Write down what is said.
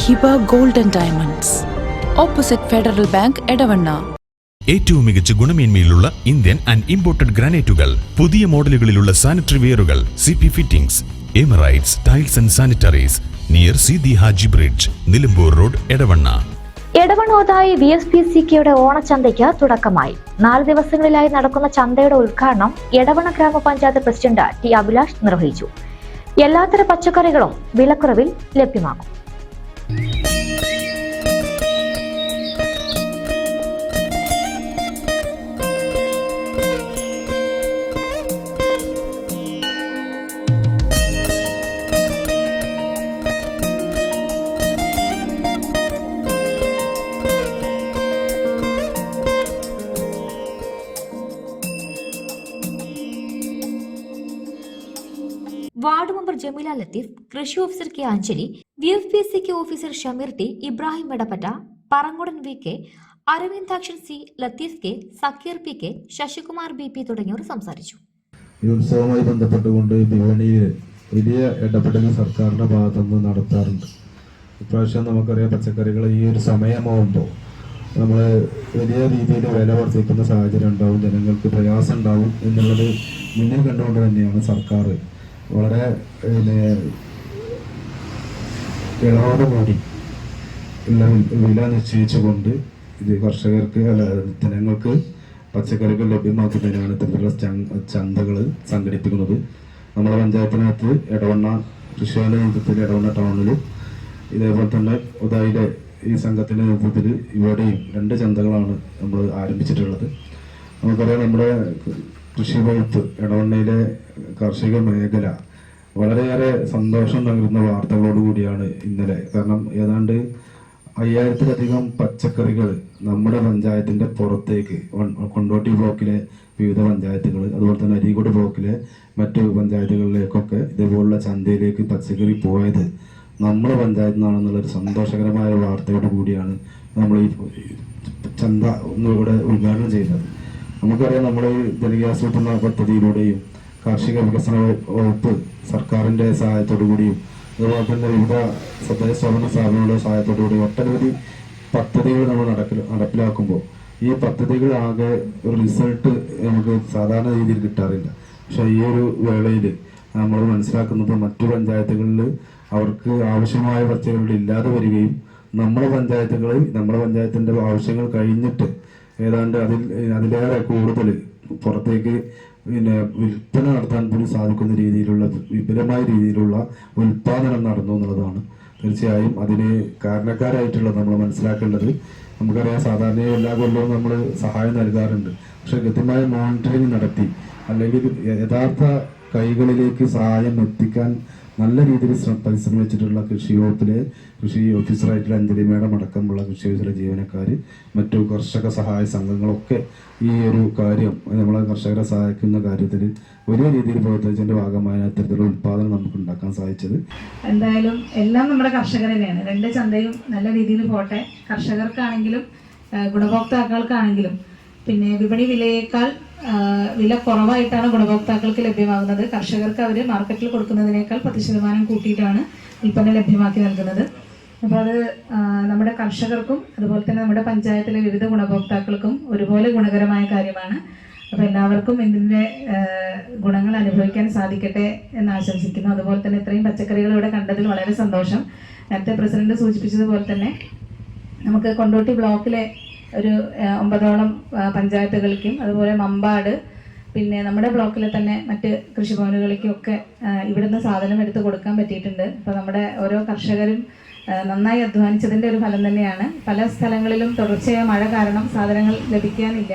Hiba golden diamonds. Opposite federal bank Edavanna. ഏറ്റവും മികച്ച ഗുണമേന്മയിലുള്ള ഇന്ത്യൻ ആൻഡ് ഇമ്പോർട്ടഡ് ഗ്രാനൈറ്റുകൾ പുതിയ മോഡലുകളിലുള്ള sanitary വെയറുകൾ C P fittings Emirates tiles and sanitaries near C the Haji bridge Nilambur road Edavanna. Edavannothayi V S P C കെയുടെ ഓണച്ചന്തയ്ക്ക് തുടക്കമായി. നാല് ദിവസങ്ങളിലായി നടക്കുന്ന ചന്തയുടെ ഉദ്ഘാടനം എടവണ്ണ ഗ്രാമപഞ്ചായത്ത് പ്രസിഡന്റ് ടി അഭിലാഷ് നിർവഹിച്ചു. എല്ലാത്തര പച്ചക്കറികളും വിലക്കുറവിൽ ലഭ്യമാകും. വാർഡ് മെമ്പർ ജമീല ലത്തീഫ് കൃഷി officer K Anjali V F P S C K officer Shameer T Ibrahim Edappatta Parangodan V K Aravindakshan C Latheef K Sakkeer P K Sasikumar B P തുടങ്ങിയവർ സംസാരിച്ചു. ഉത്സവവുമായി ബന്ധപ്പെട്ടുകൊണ്ട് വിപണിയിൽ വലിയ ഇടപെടൽ സർക്കാരിന്റെ ഭാഗത്തുനിന്ന് നടത്താറുണ്ട്. ഇപ്രാവശ്യം നമുക്കറിയാം പച്ചക്കറികൾ ഈ ഒരു സമയമാവുമ്പോൾ നമ്മൾ വലിയ രീതിയിൽ വില വർദ്ധിക്കുന്ന സാഹചര്യം ഉണ്ടാവും ജനങ്ങൾക്ക് പ്രയാസം ഉണ്ടാവും എന്നുള്ളത് മുന്നിൽ കണ്ടുകൊണ്ട് തന്നെയാണ് സർക്കാർ വളരെ പിന്നെ ഇളവോടുകൂടി ഉള്ള വില നിശ്ചയിച്ചുകൊണ്ട് ഇത് കർഷകർക്ക് അല്ല ജനങ്ങൾക്ക് പച്ചക്കറികൾ ലഭ്യമാക്കുന്നതിനാണ് ഇത്തരത്തിലുള്ള ചന്തകൾ സംഘടിപ്പിക്കുന്നത്. നമ്മുടെ പഞ്ചായത്തിനകത്ത് എടവണ്ണ കൃഷിയുടെ നേതൃത്വത്തിൽ എടവണ്ണ ടൗണിൽ ഇതേപോലെ തന്നെ ഉദായിലെ ഈ സംഘത്തിന്റെ നേതൃത്വത്തിൽ ഇവിടെയും രണ്ട് ചന്തകളാണ് നമ്മൾ ആരംഭിച്ചിട്ടുള്ളത്. നമുക്കറിയാം നമ്മുടെ കൃഷി വകുപ്പ് ഇടവണ്ണയിലെ കാർഷിക മേഖല വളരെയേറെ സന്തോഷം നൽകുന്ന വാർത്തകളോട് കൂടിയാണ് ഇന്നലെ. കാരണം ഏതാണ്ട് അയ്യായിരത്തിലധികം പച്ചക്കറികൾ നമ്മുടെ പഞ്ചായത്തിന്റെ പുറത്തേക്ക് കൊണ്ടോട്ടി ബ്ലോക്കിലെ വിവിധ പഞ്ചായത്തുകൾ അതുപോലെ തന്നെ അരീക്കോട് ബ്ലോക്കിലെ മറ്റു പഞ്ചായത്തുകളിലേക്കൊക്കെ ഇതേപോലുള്ള ചന്തയിലേക്ക് പച്ചക്കറി പോയത് നമ്മുടെ പഞ്ചായത്തിൽ നിന്നാണെന്നുള്ളൊരു സന്തോഷകരമായ വാർത്തയോട് കൂടിയാണ് നമ്മൾ ഈ ചന്ത ഒന്നുകൂടെ ഉദ്ഘാടനം ചെയ്യുന്നത്. നമുക്കറിയാം നമ്മൾ ജനകീയാസൂത്രണ പദ്ധതിയിലൂടെയും കാർഷിക വികസന വകുപ്പ് സർക്കാരിന്റെ സഹായത്തോടു കൂടിയും അതുപോലെ തന്നെ വിവിധ സ്വകാര്യ സ്വയംഭരണ സ്ഥാപനങ്ങളുടെ കൂടി ഒട്ടനവധി പദ്ധതികൾ നമ്മൾ നടക്കൽ നടപ്പിലാക്കുമ്പോൾ ഈ പദ്ധതികൾ ആകെ ഒരു റിസൾട്ട് നമുക്ക് സാധാരണ രീതിയിൽ കിട്ടാറില്ല. പക്ഷെ ഈ ഒരു വേളയിൽ നമ്മൾ മനസ്സിലാക്കുന്നത് മറ്റു പഞ്ചായത്തുകളിൽ അവർക്ക് ആവശ്യമായ പദ്ധതികൾ ഇല്ലാതെ വരികയും നമ്മുടെ പഞ്ചായത്തുകളിൽ നമ്മുടെ പഞ്ചായത്തിന്റെ ആവശ്യങ്ങൾ കഴിഞ്ഞിട്ട് ഏതാണ്ട് അതിൽ അതിലേറെ കൂടുതൽ പുറത്തേക്ക് പിന്നെ വിൽപ്പന നടത്താൻ പോലും സാധിക്കുന്ന രീതിയിലുള്ള വിപുലമായ രീതിയിലുള്ള ഉൽപാദനം നടന്നു എന്നുള്ളതാണ്. തീർച്ചയായും അതിന് കാരണക്കാരായിട്ടുള്ള നമ്മൾ മനസ്സിലാക്കേണ്ടത്. നമുക്കറിയാം സാധാരണ എല്ലാ കൊല്ലവും നമ്മൾ സഹായം നൽകാറുണ്ട്. പക്ഷെ കൃത്യമായ മോണിറ്ററിങ് നടത്തി അല്ലെങ്കിൽ യഥാർത്ഥ കൈകളിലേക്ക് സഹായം എത്തിക്കാൻ നല്ല രീതിയിൽ പരിശ്രമിച്ചിട്ടുള്ള കൃഷി വകുപ്പിലെ കൃഷി ഓഫീസറായിട്ടുള്ള അഞ്ജലി മേഡം അടക്കമുള്ള കൃഷി ഓഫീസിലെ ജീവനക്കാർ മറ്റു കർഷക സഹായ സംഘങ്ങളൊക്കെ ഈ ഒരു കാര്യം നമ്മളെ കർഷകരെ സഹായിക്കുന്ന കാര്യത്തിൽ വലിയ രീതിയിൽ പ്രവർത്തിച്ചതിന്റെ ഭാഗമായ അത്തരത്തിലുള്ള ഉത്പാദനം നമുക്ക് ഉണ്ടാക്കാൻ സാധിച്ചത്. എന്തായാലും എല്ലാം നമ്മുടെ കർഷകർ തന്നെയാണ്. രണ്ട് ചന്തയും നല്ല രീതിയിൽ പോട്ടെ. കർഷകർക്കാണെങ്കിലും ഗുണഭോക്താക്കൾക്കാണെങ്കിലും പിന്നെ വിപണി വിലയേക്കാൾ വില കുറവായിട്ടാണ് ഗുണഭോക്താക്കൾക്ക് ലഭ്യമാകുന്നത്. കർഷകർക്ക് അവർ മാർക്കറ്റിൽ കൊടുക്കുന്നതിനേക്കാൾ പത്ത് ശതമാനം കൂട്ടിയിട്ടാണ് ഉൽപ്പന്നം ലഭ്യമാക്കി നൽകുന്നത്. അപ്പോൾ അത് നമ്മുടെ കർഷകർക്കും അതുപോലെ തന്നെ നമ്മുടെ പഞ്ചായത്തിലെ വിവിധ ഗുണഭോക്താക്കൾക്കും ഒരുപോലെ ഗുണകരമായ കാര്യമാണ്. അപ്പോൾ എല്ലാവർക്കും ഇതിന്റെ ഗുണങ്ങൾ അനുഭവിക്കാൻ സാധിക്കട്ടെ എന്ന് ആശംസിക്കുന്നു. അതുപോലെ തന്നെ ഇത്രയും പച്ചക്കറികൾ ഇവിടെ കണ്ടതിൽ വളരെ സന്തോഷം. നേരത്തെ പ്രസിഡന്റ് സൂചിപ്പിച്ചതുപോലെ തന്നെ നമുക്ക് കൊണ്ടോട്ടി ബ്ലോക്കിലെ ഒരു ഒമ്പതോളം പഞ്ചായത്തുകൾക്കും അതുപോലെ മമ്പാട് പിന്നെ നമ്മുടെ ബ്ലോക്കിലെ തന്നെ മറ്റ് കൃഷിഭവനുകളിലേക്കും ഒക്കെ ഇവിടുന്ന് സാധനം എടുത്ത് കൊടുക്കാൻ പറ്റിയിട്ടുണ്ട്. അപ്പോൾ നമ്മുടെ ഓരോ കർഷകരും നന്നായി അധ്വാനിച്ചതിന്റെ ഒരു ഫലം തന്നെയാണ്. പല സ്ഥലങ്ങളിലും തുടർച്ചയായ മഴ കാരണം സാധനങ്ങൾ ലഭിക്കാനില്ല.